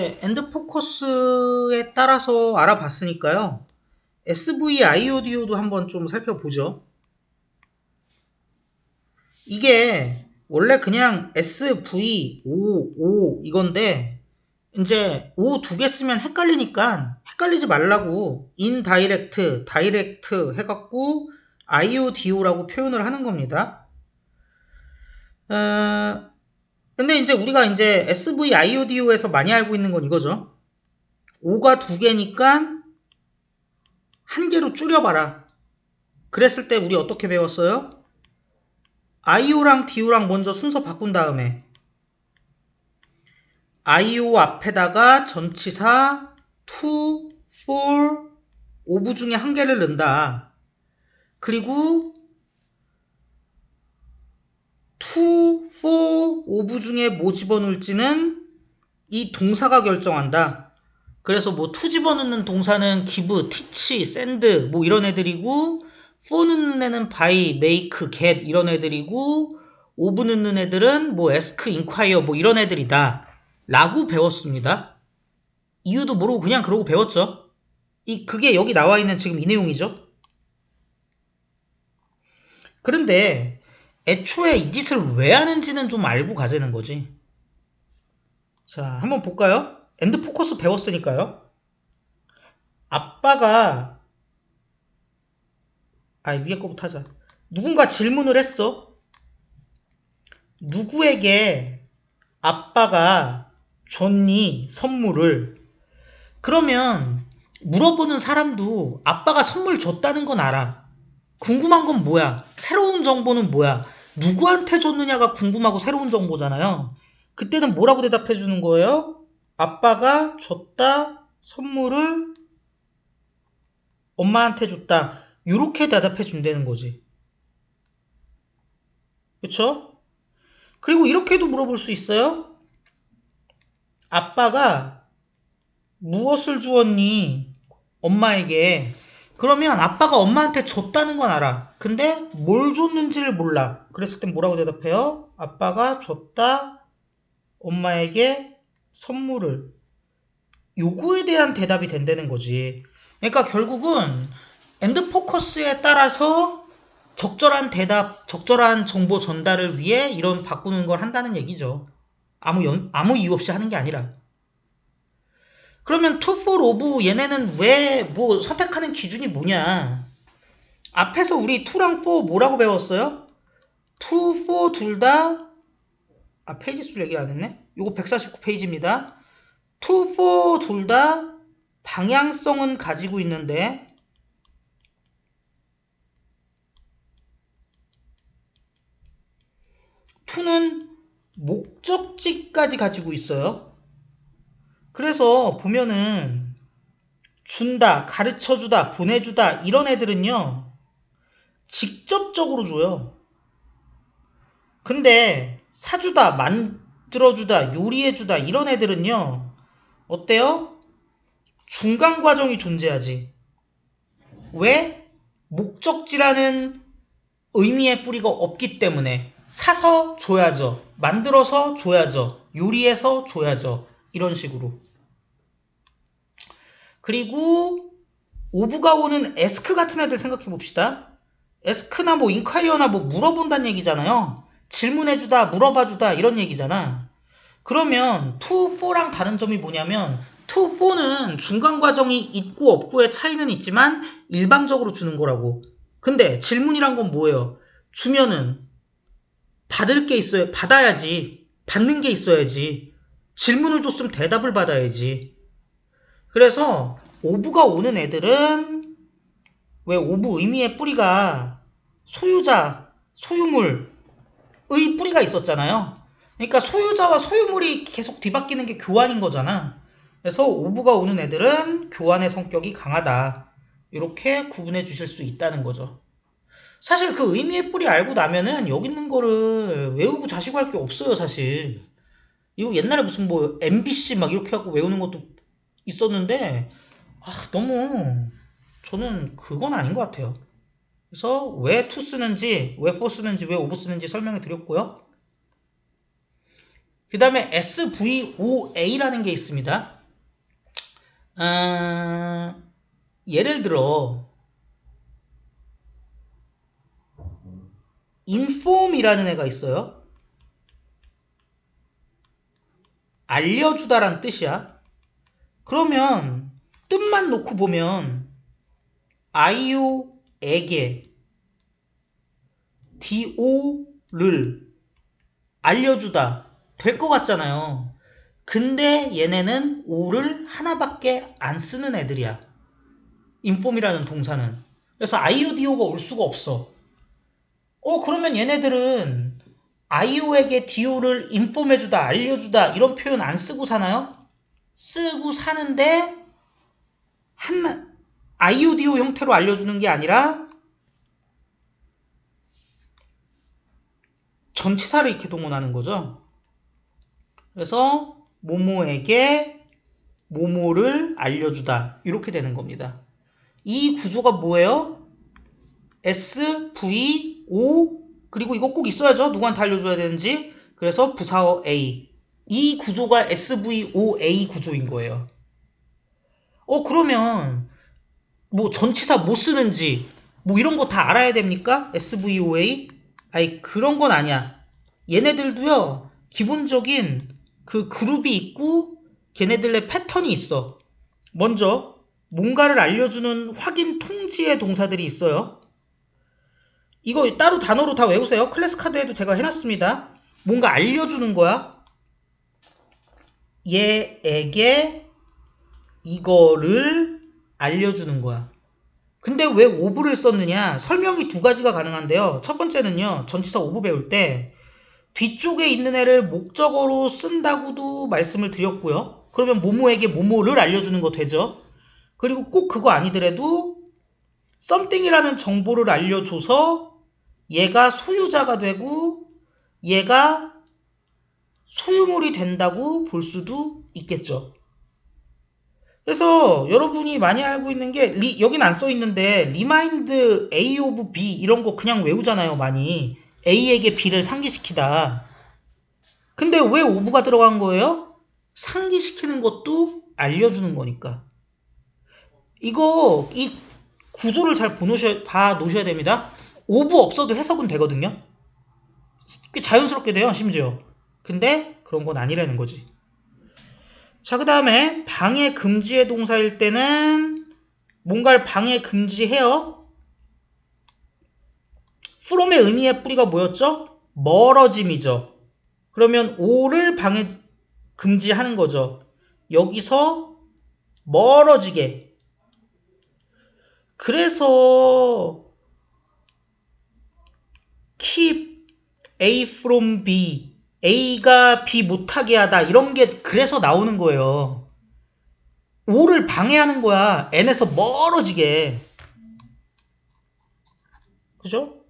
엔드 포커스에 따라서 알아봤으니까요. SVIODO도 한번 좀 살펴보죠. 이게 원래 그냥 SVOO 이건데 이제 O 두개 쓰면 헷갈리니까 헷갈리지 말라고 인다이렉트, 다이렉트 해갖고 IODO라고 표현을 하는 겁니다. 어, 근데 이제 우리가 이제 SVIODO에서 많이 알고 있는 건 이거죠. 5가 두 개니까 한 개로 줄여봐라. 그랬을 때 우리 어떻게 배웠어요? IO랑 DO랑 먼저 순서 바꾼 다음에 IO 앞에다가 전치사 to, for, 오부 중에 한 개를 넣는다. 그리고 to, for, 오부 중에 뭐 집어넣을지는 이 동사가 결정한다. 그래서 뭐 to 집어넣는 동사는 give, teach, send 뭐 이런 애들이고 for 넣는 애는 buy, make, get 이런 애들이고 오브 넣는 애들은 뭐 ask, inquire 뭐 이런 애들이다. 라고 배웠습니다. 이유도 모르고 그냥 그러고 배웠죠. 이 그게 여기 나와 있는 지금 이 내용이죠. 그런데 애초에 이 짓을 왜 하는지는 좀 알고 가자는 거지. 자, 한번 볼까요? 엔드 포커스 배웠으니까요. 아빠가 아 위에 거부터 하자. 누군가 질문을 했어. 누구에게 아빠가 줬니 선물을? 그러면 물어보는 사람도 아빠가 선물 줬다는 건 알아. 궁금한 건 뭐야? 새로운 정보는 뭐야? 누구한테 줬느냐가 궁금하고 새로운 정보잖아요. 그때는 뭐라고 대답해 주는 거예요? 아빠가 줬다 선물을 엄마한테 줬다. 이렇게 대답해 준다는 거지. 그쵸? 그리고 이렇게도 물어볼 수 있어요. 아빠가 무엇을 주었니? 엄마에게. 그러면 아빠가 엄마한테 줬다는 건 알아. 근데 뭘 줬는지를 몰라. 그랬을 땐 뭐라고 대답해요? 아빠가 줬다 엄마에게 선물을. 요거에 대한 대답이 된다는 거지. 그러니까 결국은 엔드 포커스에 따라서 적절한 대답, 적절한 정보 전달을 위해 이런 바꾸는 걸 한다는 얘기죠. 아무 연, 아무 이유 없이 하는 게 아니라. 그러면 for, of 얘네는 왜 뭐 선택하는 기준이 뭐냐? 앞에서 우리 to랑 for 뭐라고 배웠어요? to, for 둘 다, 아, 페이지 수 얘기 안 했네? 요거 149페이지입니다. to, for 둘다 방향성은 가지고 있는데, to는 목적지까지 가지고 있어요. 그래서 보면은 준다, 가르쳐 주다, 보내주다 이런 애들은요 직접적으로 줘요. 근데 사주다, 만들어주다, 요리해주다 이런 애들은요 어때요? 중간 과정이 존재하지. 왜? 목적지라는 의미의 뿌리가 없기 때문에 사서 줘야죠. 만들어서 줘야죠. 요리해서 줘야죠. 이런 식으로. 그리고 오브가 오는 에스크 같은 애들 생각해 봅시다. 에스크나 뭐 인콰이어나 뭐 물어본다는 얘기잖아요. 질문해주다, 물어봐주다 이런 얘기잖아. 그러면 to, for랑 다른 점이 뭐냐면 to, for는 중간 과정이 있고 없고의 차이는 있지만 일방적으로 주는 거라고. 근데 질문이란 건 뭐예요? 주면은 받을 게 있어야 받아야지. 받는 게 있어야지. 질문을 줬으면 대답을 받아야지. 그래서 오브가 오는 애들은 왜 오브 의미의 뿌리가 소유자, 소유물의 뿌리가 있었잖아요. 그러니까 소유자와 소유물이 계속 뒤바뀌는 게 교환인 거잖아. 그래서 오브가 오는 애들은 교환의 성격이 강하다. 이렇게 구분해 주실 수 있다는 거죠. 사실 그 의미의 뿌리 알고 나면은 여기 있는 거를 외우고 자시고 할 게 없어요, 사실. 이거 옛날에 무슨 뭐 MBC 막 이렇게 하고 외우는 것도 있었는데 아, 너무 저는 그건 아닌 것 같아요. 그래서 왜 to 쓰는지, 왜 for 쓰는지, 왜 over 쓰는지 설명해 드렸고요. 그 다음에 SVOA라는 게 있습니다. 아, 예를 들어 inform이라는 애가 있어요. 알려주다란 뜻이야. 그러면 뜻만 놓고 보면 아이오에게 DO를 알려주다 될 것 같잖아요. 근데 얘네는 O를 하나밖에 안 쓰는 애들이야. 인폼이라는 동사는. 그래서 IODO가 올 수가 없어. 어, 그러면 얘네들은 IO에게 DO를 인폼해주다, 알려주다 이런 표현 안 쓰고 사나요? 쓰고 사는데 한 IODO 형태로 알려주는 게 아니라 전치사를 이렇게 동원하는 거죠. 그래서 모모에게 모모를 알려주다 이렇게 되는 겁니다. 이 구조가 뭐예요? S, V, O 그리고 이거 꼭 있어야죠. 누구한테 알려줘야 되는지. 그래서 부사어 A. 이 구조가 SVOA 구조인 거예요. 어 그러면 뭐 전치사 뭐 쓰는지 뭐 이런 거 다 알아야 됩니까? SVOA? 아니 그런 건 아니야. 얘네들도요 기본적인 그 그룹이 있고 걔네들의 패턴이 있어. 먼저 뭔가를 알려주는 확인 통지의 동사들이 있어요. 이거 따로 단어로 다 외우세요. 클래스 카드에도 제가 해놨습니다. 뭔가 알려주는 거야. 얘에게 이거를 알려주는 거야. 근데 왜 오브를 썼느냐? 설명이 두 가지가 가능한데요. 첫 번째는요, 전치사 오브 배울 때 뒤쪽에 있는 애를 목적어로 쓴다고도 말씀을 드렸고요. 그러면 모모에게 모모를 알려주는 거 되죠. 그리고 꼭 그거 아니더라도 something이라는 정보를 알려줘서 얘가 소유자가 되고 얘가 소유물이 된다고 볼 수도 있겠죠. 그래서 여러분이 많이 알고 있는 게 리, 여긴 안 써 있는데 리마인드 A of B 이런 거 그냥 외우잖아요 많이. A에게 B를 상기시키다. 근데 왜 오브가 들어간 거예요? 상기시키는 것도 알려주는 거니까. 이거 이 구조를 잘 보놓으셔, 봐 놓으셔야 됩니다. 오브 없어도 해석은 되거든요. 꽤 자연스럽게 돼요 심지어 근데 그런 건 아니라는 거지 자, 그 다음에 방해 금지의 동사일 때는 뭔가를 방해 금지해요. from의 의미의 뿌리가 뭐였죠? 멀어짐이죠. 그러면 오를 방해 금지하는 거죠. 여기서 멀어지게. 그래서 keep A from B A가 B 못하게 하다 이런 게 그래서 나오는 거예요. O를 방해하는 거야. N에서 멀어지게. 그죠?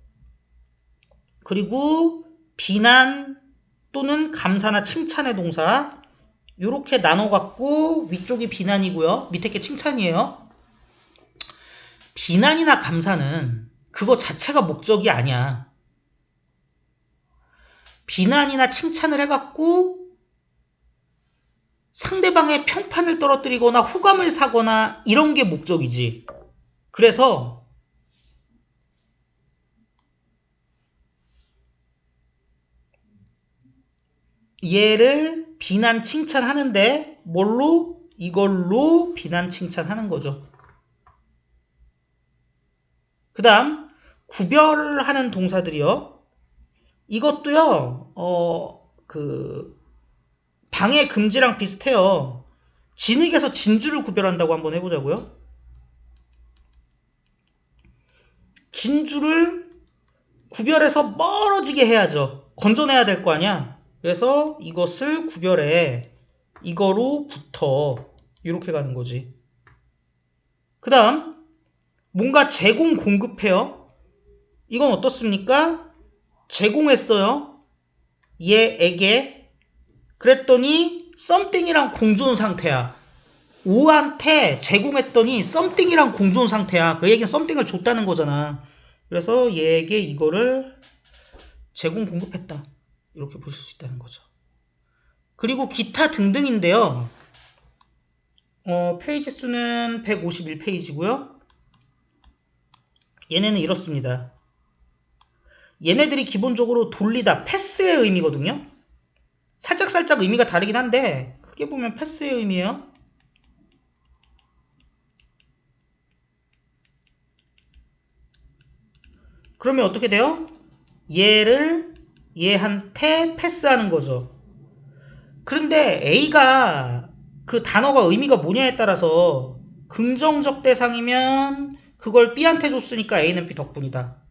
그리고 비난 또는 감사나 칭찬의 동사 이렇게 나눠 갖고 위쪽이 비난이고요. 밑에 게 칭찬이에요. 비난이나 감사는 그거 자체가 목적이 아니야. 비난이나 칭찬을 해갖고 상대방의 평판을 떨어뜨리거나 호감을 사거나 이런 게 목적이지. 그래서 얘를 비난 칭찬하는데 뭘로? 이걸로 비난 칭찬하는 거죠. 그 다음 구별하는 동사들이요. 이것도요, 어, 그, 방해 금지랑 비슷해요. 진흙에서 진주를 구별한다고 한번 해보자고요. 진주를 구별해서 멀어지게 해야죠. 건져내야 될 거 아니야. 그래서 이것을 구별해. 이거로부터 이렇게 가는 거지. 그 다음 뭔가 제공 공급해요. 이건 어떻습니까? 제공했어요. 얘에게. 그랬더니 썸띵이랑 공존 상태야. 오한테 제공했더니 썸띵이랑 공존 상태야. 그 얘기는 썸띵을 줬다는 거잖아. 그래서 얘에게 이거를 제공 공급했다. 이렇게 보실 수 있다는 거죠. 그리고 기타 등등인데요. 어, 페이지 수는 151페이지고요. 얘네는 이렇습니다. 얘네들이 기본적으로 돌리다, 패스의 의미거든요. 살짝살짝 의미가 다르긴 한데 크게 보면 패스의 의미예요. 그러면 어떻게 돼요? 얘를 얘한테 패스하는 거죠. 그런데 A가 그 단어가 의미가 뭐냐에 따라서 긍정적 대상이면 그걸 B한테 줬으니까 A는 B 덕분이다.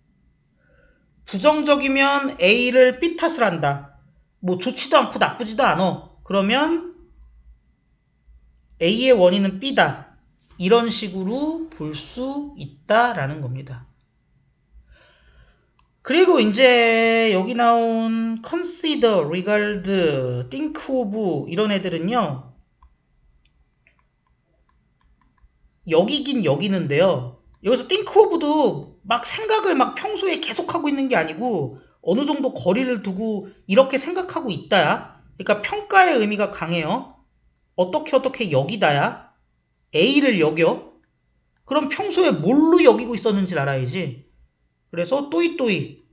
부정적이면 A를 B 탓을 한다. 뭐 좋지도 않고 나쁘지도 않아. 그러면 A의 원인은 B다. 이런 식으로 볼 수 있다라는 겁니다. 그리고 이제 여기 나온 consider, regard, think of 이런 애들은요. 여기긴 여기는데요. 여기서 think of도 막 생각을 막 평소에 계속하고 있는 게 아니고 어느 정도 거리를 두고 이렇게 생각하고 있다야. 그러니까 평가의 의미가 강해요. 어떻게 어떻게 여기다야. A를 여겨. 그럼 평소에 뭘로 여기고 있었는지 알아야지. 그래서 또이또이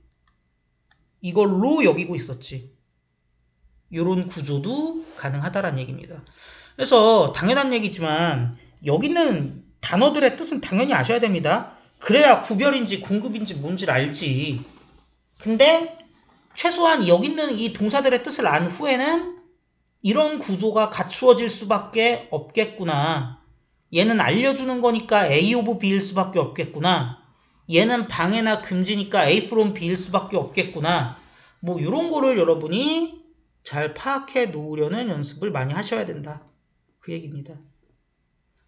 이걸로 여기고 있었지. 요런 구조도 가능하다라는 얘기입니다. 그래서 당연한 얘기지만 여기는 단어들의 뜻은 당연히 아셔야 됩니다. 그래야 구별인지 공급인지 뭔지를 알지. 근데 최소한 여기 있는 이 동사들의 뜻을 안 후에는 이런 구조가 갖추어질 수밖에 없겠구나. 얘는 알려주는 거니까 A 오브 B일 수밖에 없겠구나. 얘는 방해나 금지니까 A from B일 수밖에 없겠구나. 뭐 이런 거를 여러분이 잘 파악해 놓으려는 연습을 많이 하셔야 된다. 그 얘기입니다.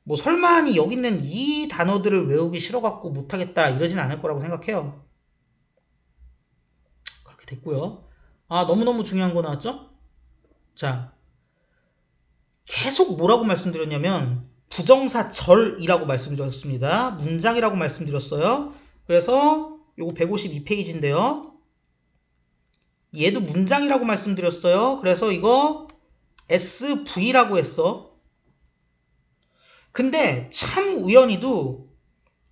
뭐 설마니 여기 있는 이 단어들을 외우기 싫어갖고 못하겠다 이러진 않을 거라고 생각해요. 그렇게 됐고요. 아 너무너무 중요한 거 나왔죠? 자 계속 뭐라고 말씀드렸냐면 부정사 절이라고 말씀드렸습니다. 문장이라고 말씀드렸어요. 그래서 요거 152페이지인데요. 얘도 문장이라고 말씀드렸어요. 그래서 이거 SV라고 했어. 근데 참 우연히도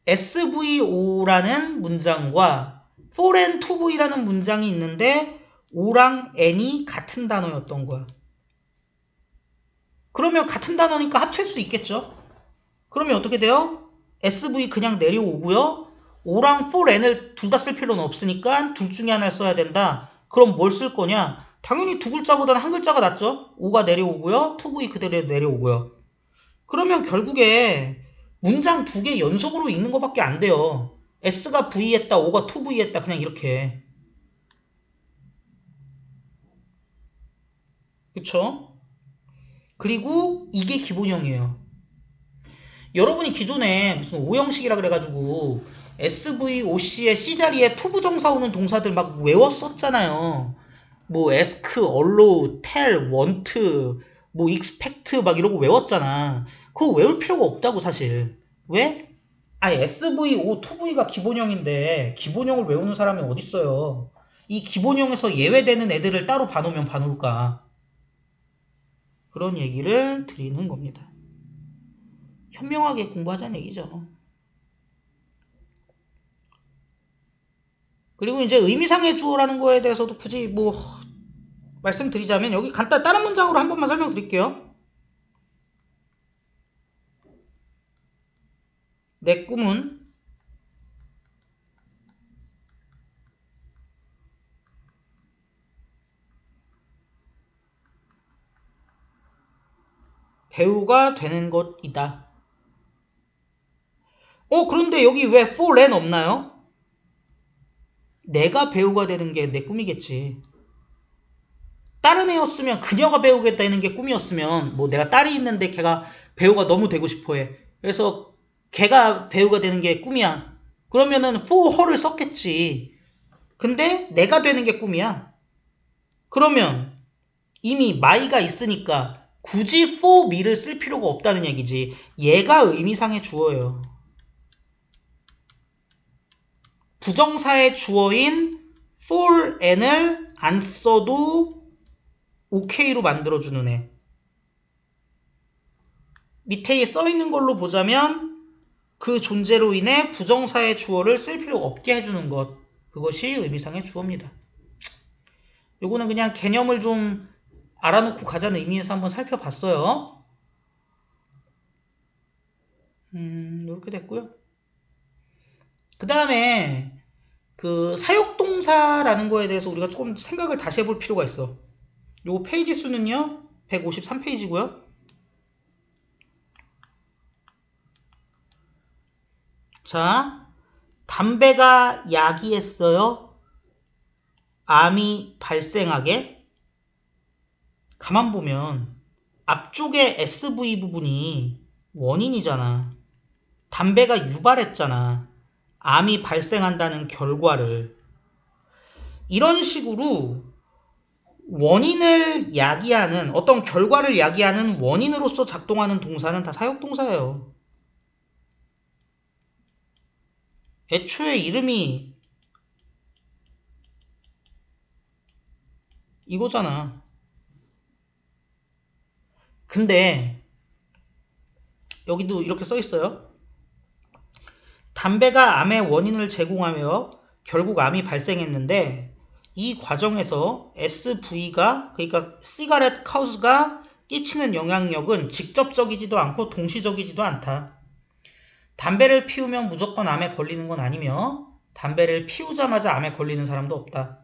SVO라는 문장과 foreign to V라는 문장이 있는데 O랑 N이 같은 단어였던 거야. 그러면 같은 단어니까 합칠 수 있겠죠? 그러면 어떻게 돼요? SV 그냥 내려오고요. O랑 for N을 둘 다 쓸 필요는 없으니까 둘 중에 하나를 써야 된다. 그럼 뭘 쓸 거냐? 당연히 두 글자보다는 한 글자가 낫죠? O가 내려오고요. 2V 그대로 내려오고요. 그러면 결국에 문장 두 개 연속으로 읽는 것밖에 안 돼요. S가 V 했다, O가 2V 했다. 그냥 이렇게. 그쵸? 그리고 이게 기본형이에요. 여러분이 기존에 무슨 오형식이라 그래가지고 SVOC의 C자리에 투부 정사 오는 동사들 막 외웠었잖아요. 뭐 에스크, 얼로, 텔, 원트, 뭐 익스펙트 막 이러고 외웠잖아. 그거 외울 필요가 없다고 사실. 왜? 아니 SVO, 2V가 기본형인데 기본형을 외우는 사람이 어딨어요. 이 기본형에서 예외되는 애들을 따로 봐놓으면 봐놓을까. 그런 얘기를 드리는 겁니다. 현명하게 공부하자는 얘기죠. 그리고 이제 의미상의 주어라는 거에 대해서도 굳이 뭐 말씀드리자면 여기 간단 다른 문장으로 한 번만 설명드릴게요. 내 꿈은 배우가 되는 것이다. 어, 그런데 여기 왜 for len 없나요? 내가 배우가 되는 게 내 꿈이겠지. 다른 애였으면 그녀가 배우겠다는 게 꿈이었으면 뭐 내가 딸이 있는데 걔가 배우가 너무 되고 싶어해. 그래서 걔가 배우가 되는 게 꿈이야. 그러면은 for her를 썼겠지. 근데 내가 되는 게 꿈이야. 그러면 이미 my가 있으니까 굳이 for me를 쓸 필요가 없다는 얘기지. 얘가 의미상의 주어예요. 부정사의 주어인 for n을 안 써도 OK로 만들어주는 애. 밑에 써 있는 걸로 보자면 그 존재로 인해 부정사의 주어를 쓸 필요 없게 해주는 것. 그것이 의미상의 주어입니다. 요거는 그냥 개념을 좀 알아놓고 가자는 의미에서 한번 살펴봤어요. 음, 이렇게 됐고요. 그 다음에 그 사역동사라는 거에 대해서 우리가 조금 생각을 다시 해볼 필요가 있어. 요 페이지 수는요, 153페이지고요. 자, 담배가 야기했어요. 암이 발생하게. 가만 보면 앞쪽에 SV 부분이 원인이잖아. 담배가 유발했잖아. 암이 발생한다는 결과를. 이런 식으로 원인을 야기하는 어떤 결과를 야기하는 원인으로서 작동하는 동사는 다 사역동사예요. 애초에 이름이 이거잖아. 근데 여기도 이렇게 써 있어요. 담배가 암의 원인을 제공하며 결국 암이 발생했는데 이 과정에서 SV가 그러니까 시가렛 카우스가 끼치는 영향력은 직접적이지도 않고 동시적이지도 않다. 담배를 피우면 무조건 암에 걸리는 건 아니며 담배를 피우자마자 암에 걸리는 사람도 없다.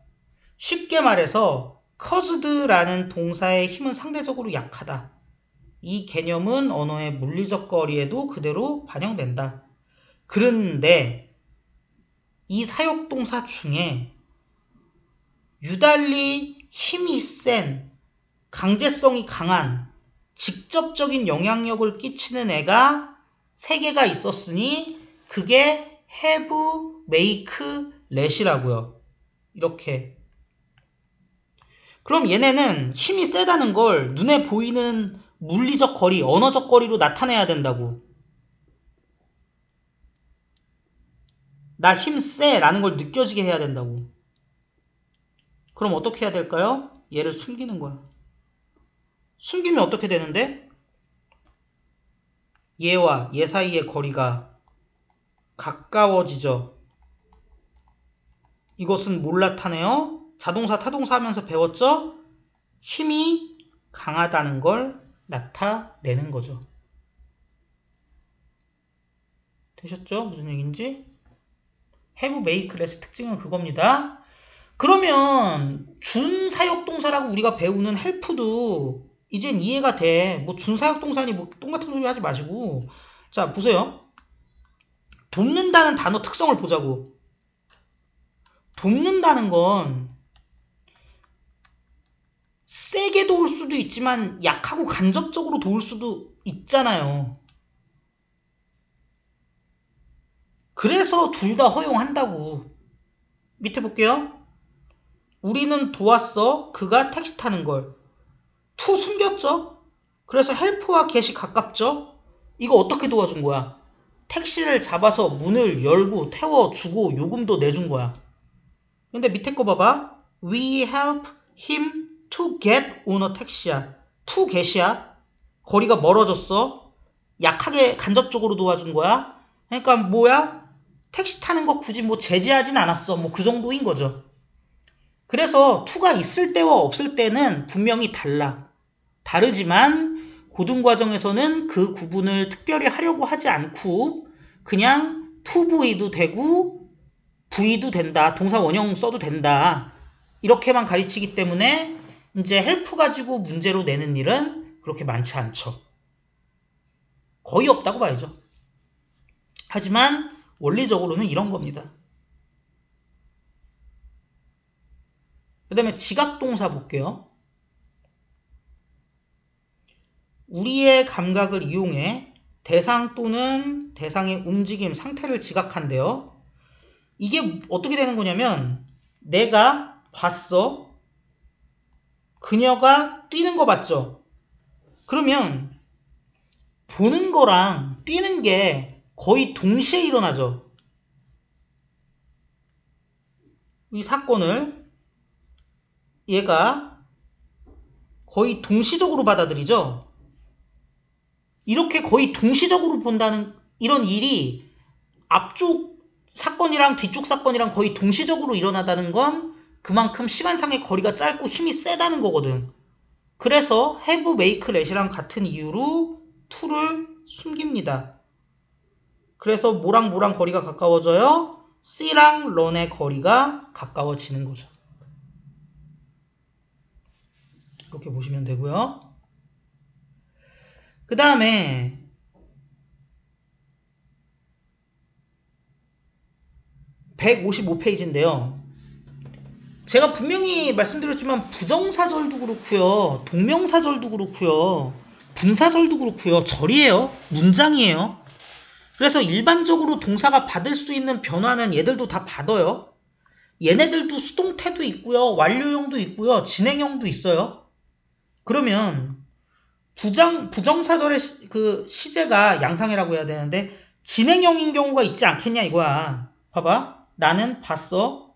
쉽게 말해서 caused라는 동사의 힘은 상대적으로 약하다. 이 개념은 언어의 물리적 거리에도 그대로 반영된다. 그런데 이 사역동사 중에 유달리 힘이 센, 강제성이 강한, 직접적인 영향력을 끼치는 애가 세 개가 있었으니 그게 have, make, let이라고요. 이렇게. 그럼 얘네는 힘이 세다는 걸 눈에 보이는 물리적 거리, 언어적 거리로 나타내야 된다고. 나 힘 세 라는 걸 느껴지게 해야 된다고. 그럼 어떻게 해야 될까요? 얘를 숨기는 거야. 숨기면 어떻게 되는데? 얘와 얘 사이의 거리가 가까워지죠. 이것은 뭘 나타내요? 자동사, 타동사 하면서 배웠죠? 힘이 강하다는 걸 나타내는 거죠. 되셨죠? 무슨 얘기인지? have, make, less 특징은 그겁니다. 그러면 준 사역동사라고 우리가 배우는 help도 이젠 이해가 돼. 뭐 준사역동사니 뭐 똑같은 소리 하지 마시고. 자, 보세요. 돕는다는 단어 특성을 보자고. 돕는다는 건 세게 도울 수도 있지만 약하고 간접적으로 도울 수도 있잖아요. 그래서 둘 다 허용한다고. 밑에 볼게요. 우리는 도왔어. 그가 택시 타는 걸. 투 숨겼죠? 그래서 헬프와 get이 가깝죠? 이거 어떻게 도와준 거야? 택시를 잡아서 문을 열고 태워주고 요금도 내준 거야. 근데 밑에 거 봐봐. We help him to get on a taxi야. to get이야. 거리가 멀어졌어. 약하게 간접적으로 도와준 거야. 그러니까 뭐야? 택시 타는 거 굳이 뭐 제지하진 않았어. 뭐 그 정도인 거죠. 그래서 투가 있을 때와 없을 때는 분명히 달라. 다르지만 고등 과정에서는 그 구분을 특별히 하려고 하지 않고 그냥 투부이도 되고 부이도 된다. 동사 원형 써도 된다. 이렇게만 가르치기 때문에 이제 헬프 가지고 문제로 내는 일은 그렇게 많지 않죠. 거의 없다고 봐야죠. 하지만 원리적으로는 이런 겁니다. 그 다음에 지각동사 볼게요. 우리의 감각을 이용해 대상 또는 대상의 움직임, 상태를 지각한대요. 이게 어떻게 되는 거냐면 내가 봤어. 그녀가 뛰는 거 봤죠? 그러면 보는 거랑 뛰는 게 거의 동시에 일어나죠. 이 사건을 얘가 거의 동시적으로 받아들이죠. 이렇게 거의 동시적으로 본다는 이런 일이 앞쪽 사건이랑 뒤쪽 사건이랑 거의 동시적으로 일어나다는 건 그만큼 시간상의 거리가 짧고 힘이 세다는 거거든. 그래서 have, make, let이랑 같은 이유로 to를 숨깁니다. 그래서 뭐랑 뭐랑 거리가 가까워져요? C랑 run의 거리가 가까워지는 거죠. 이렇게 보시면 되고요. 그 다음에 (155페이지인데요) 제가 분명히 말씀드렸지만 부정사절도 그렇고요 동명사절도 그렇고요 분사절도 그렇고요 절이에요. 문장이에요. 그래서 일반적으로 동사가 받을 수 있는 변화는 얘들도 다 받아요. 얘네들도 수동태도 있고요 완료형도 있고요 진행형도 있어요. 그러면 부정 부정사절의 시, 그 시제가 양상이라고 해야 되는데 진행형인 경우가 있지 않겠냐 이거야 봐봐 나는 봤어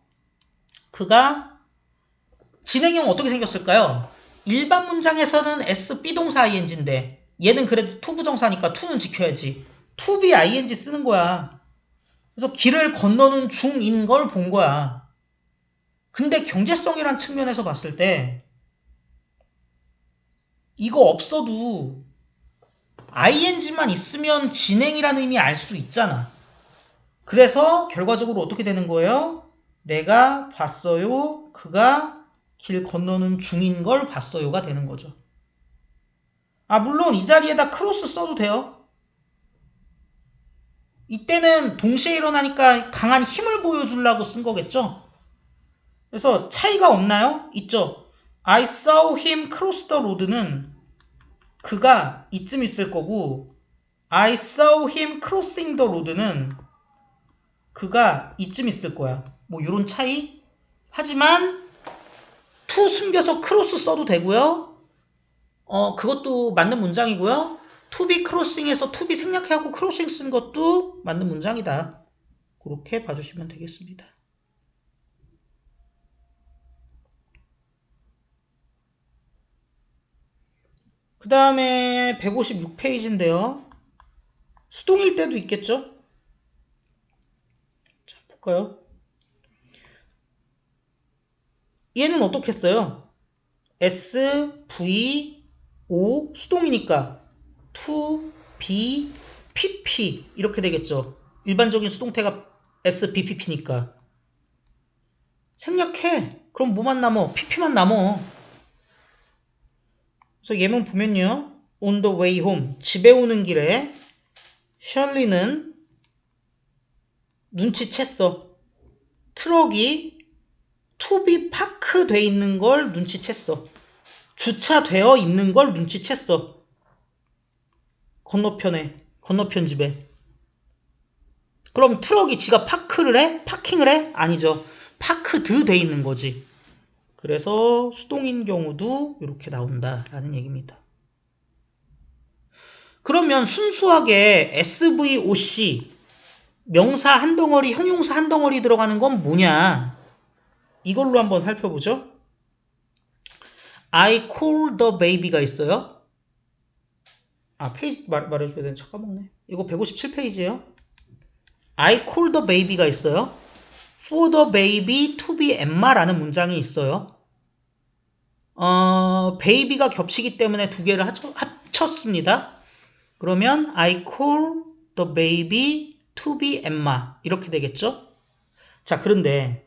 그가 진행형 어떻게 생겼을까요? 일반 문장에서는 S, B동사 ING인데 얘는 그래도 투부정사니까 투는 지켜야지. to be ing 쓰는 거야. 그래서 길을 건너는 중인 걸 본 거야. 근데 경제성이란 측면에서 봤을 때 이거 없어도 ing만 있으면 진행이라는 의미 알 수 있잖아. 그래서 결과적으로 어떻게 되는 거예요? 내가 봤어요. 그가 길 건너는 중인 걸 봤어요가 되는 거죠. 아, 물론 이 자리에다 크로스 써도 돼요. 이때는 동시에 일어나니까 강한 힘을 보여주려고 쓴 거겠죠? 그래서 차이가 없나요? 있죠? I saw him cross the road는 그가 이쯤 있을 거고 I saw him crossing the road는 그가 이쯤 있을 거야. 뭐 이런 차이. 하지만 to 숨겨서 크로스 써도 되고요. 어 그것도 맞는 문장이고요. to be crossing에서 to be 생략하고 크로싱 쓴 것도 맞는 문장이다. 그렇게 봐주시면 되겠습니다. 그 다음에 156페이지인데요. 수동일 때도 있겠죠? 자, 볼까요? 얘는 어떻게 했어요? S, V, O 수동이니까 to, B, PP 이렇게 되겠죠. 일반적인 수동태가 S, B, PP니까 생략해. 그럼 뭐만 남어? PP만 남어. 그래서 예문 보면요. On the way home 집에 오는 길에 셜리는 눈치챘어. 트럭이 투비 파크 돼 있는 걸 눈치챘어. 주차되어 있는 걸 눈치챘어. 건너편에, 건너편 집에. 그럼 트럭이 지가 파크를 해? 파킹을 해? 아니죠. 파크드 돼 있는 거지. 그래서 수동인 경우도 이렇게 나온다라는 얘기입니다. 그러면 순수하게 SVOC 명사 한 덩어리, 형용사 한 덩어리 들어가는 건 뭐냐? 이걸로 한번 살펴보죠. I call the baby가 있어요. 아, 페이지 말, 말해줘야 되는 척 까먹네. 이거 157페이지에요. I call the baby가 있어요. For the baby to be Emma라는 문장이 있어요. 어, baby가 겹치기 때문에 두 개를 합, 합쳤습니다. 그러면 I call the baby to be Emma 이렇게 되겠죠? 자, 그런데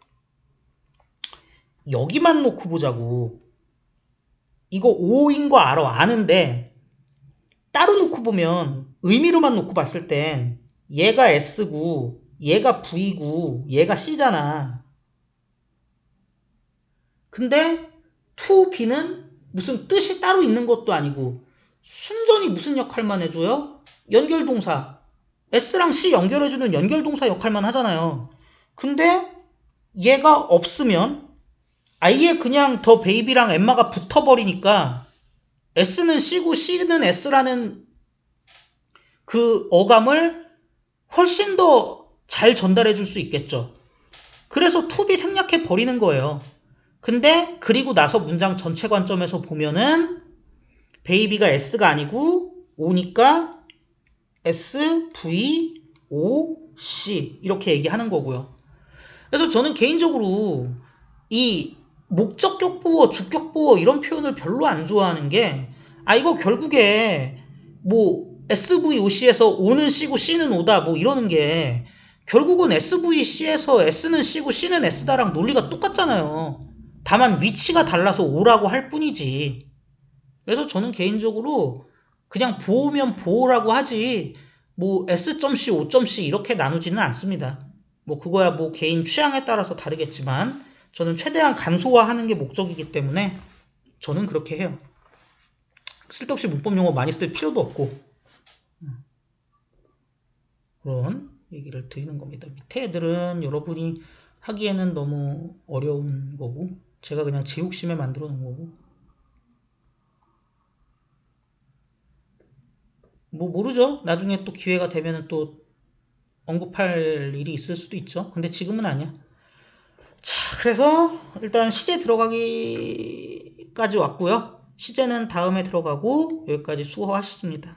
여기만 놓고 보자고. 이거 O인 거 알아. 아는데 따로 놓고 보면 의미로만 놓고 봤을 땐 얘가 S고 얘가 V고 얘가 C잖아. 근데 to B는 무슨 뜻이 따로 있는 것도 아니고 순전히 무슨 역할만 해줘요? 연결동사. S랑 C 연결해주는 연결동사 역할만 하잖아요. 근데 얘가 없으면 아예 그냥 더 베이비랑 엠마가 붙어버리니까 S는 C고 C는 S라는 그 어감을 훨씬 더 잘 전달해 줄 수 있겠죠. 그래서 투비 생략해 버리는 거예요. 근데 그리고 나서 문장 전체 관점에서 보면은 베이비가 S가 아니고 O니까 S, V, O, C 이렇게 얘기하는 거고요. 그래서 저는 개인적으로 이 목적격 보어, 주격 보어 이런 표현을 별로 안 좋아하는 게, 아, 이거 결국에 뭐 SVOC에서 O는 C고 C는 O다 뭐 이러는 게 결국은 SVC에서 S는 C고 C는 S다랑 논리가 똑같잖아요. 다만 위치가 달라서 O라고 할 뿐이지. 그래서 저는 개인적으로 그냥 보호면 보호라고 하지 뭐 S.C, O.C 이렇게 나누지는 않습니다. 뭐 그거야 뭐 개인 취향에 따라서 다르겠지만 저는 최대한 간소화하는 게 목적이기 때문에 저는 그렇게 해요. 쓸데없이 문법 용어 많이 쓸 필요도 없고 음. 그런 얘기를 드리는 겁니다. 밑에 애들은 여러분이 하기에는 너무 어려운 거고 제가 그냥 제 욕심에 만들어 놓은 거고 뭐 모르죠. 나중에 또 기회가 되면은 또 언급할 일이 있을 수도 있죠. 근데 지금은 아니야. 자, 그래서 일단 시제 들어가기까지 왔고요. 시제는 다음에 들어가고 여기까지 수고하셨습니다.